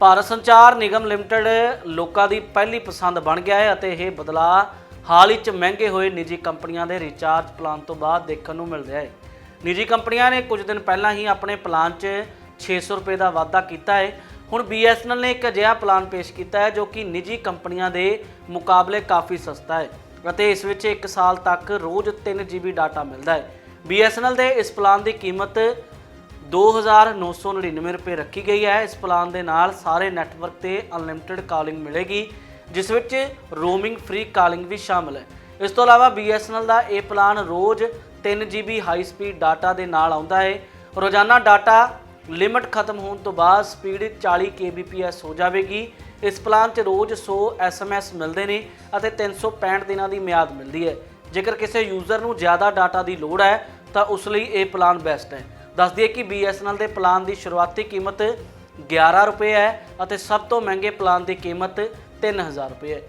ਭਾਰਤ ਸੰਚਾਰ ਨਿਗਮ ਲਿਮਟਿਡ ਲੋਕਾਂ ਦੀ ਪਹਿਲੀ ਪਸੰਦ ਬਣ ਗਿਆ ਹੈ ਅਤੇ ਇਹ ਬਦਲਾਅ ਹਾਲ ਹੀ 'ਚ ਮਹਿੰਗੇ ਹੋਏ ਨਿੱਜੀ ਕੰਪਨੀਆਂ ਦੇ ਰੀਚਾਰਜ ਪਲਾਨ ਤੋਂ ਬਾਅਦ ਦੇਖਣ ਨੂੰ ਮਿਲ ਰਿਹਾ ਹੈ। ਨਿੱਜੀ ਕੰਪਨੀਆਂ ਨੇ ਕੁਝ ਦਿਨ ਪਹਿਲਾਂ ਹੀ ਆਪਣੇ ਪਲਾਨ 'ਚ 600 ਰੁਪਏ ਦਾ ਵਾਧਾ ਕੀਤਾ ਹੈ। ਹੁਣ BSNL ਨੇ ਇੱਕ ਅਜਿਹਾ ਪਲਾਨ ਪੇਸ਼ ਕੀਤਾ ਹੈ ਜੋ ਕਿ ਨਿੱਜੀ ਕੰਪਨੀਆਂ ਦੇ ਮੁਕਾਬਲੇ ਕਾਫੀ ਸਸਤਾ ਹੈ ਅਤੇ ਇਸ ਵਿੱਚ 1 ਸਾਲ ਤੱਕ ਰੋਜ਼ 3 GB ਡਾਟਾ ਮਿਲਦਾ ਹੈ। BSNL ਦੇ ਇਸ ਪਲਾਨ ਦੀ ਕੀਮਤ 2999 ਰੁਪਏ ਰੱਖੀ ਗਈ ਹੈ। ਇਸ ਪਲਾਨ ਦੇ ਨਾਲ ਸਾਰੇ ਨੈਟਵਰਕ ਤੇ ਅਨਲਿਮਿਟਿਡ ਕਾਲਿੰਗ ਮਿਲੇਗੀ, ਜਿਸ ਵਿੱਚ ਰੋਮਿੰਗ ਫ੍ਰੀ ਕਾਲਿੰਗ ਵੀ ਸ਼ਾਮਲ ਹੈ। ਇਸ ਤੋਂ ਇਲਾਵਾ BSNL ਦਾ ਇਹ ਪਲਾਨ ਰੋਜ਼ 3 GB ਹਾਈ ਸਪੀਡ ਡਾਟਾ ਦੇ ਨਾਲ ਆਉਂਦਾ ਹੈ। ਰੋਜ਼ਾਨਾ ਡਾਟਾ ਲਿਮਟ ਖਤਮ ਹੋਣ ਤੋਂ ਬਾਅਦ ਸਪੀਡ 40 kbps ਹੋ ਜਾਵੇਗੀ। ਇਸ ਪਲਾਨ 'ਚ ਰੋਜ਼ 100 SMS ਮਿਲਦੇ ਨੇ ਅਤੇ 365 ਦਿਨਾਂ ਦੀ ਮਿਆਦ ਮਿਲਦੀ ਹੈ। ਜੇਕਰ ਕਿਸੇ ਯੂਜ਼ਰ ਨੂੰ ਜ਼ਿਆਦਾ ਡਾਟਾ ਦੀ ਲੋੜ ਹੈ, ਤਾਂ ਉਸ ਲਈ ਇਹ ਪਲਾਨ ਬੈਸਟ ਹੈ। ਦੱਸ ਦਈਏ ਕਿ BSNL ਦੇ ਪਲਾਨ ਦੀ ਸ਼ੁਰੂਆਤੀ ਕੀਮਤ 11 ਰੁਪਏ ਹੈ ਅਤੇ ਸਭ ਤੋਂ ਮਹਿੰਗੇ ਪਲਾਨ ਦੀ ਕੀਮਤ 3000 ਰੁਪਏ ਹੈ।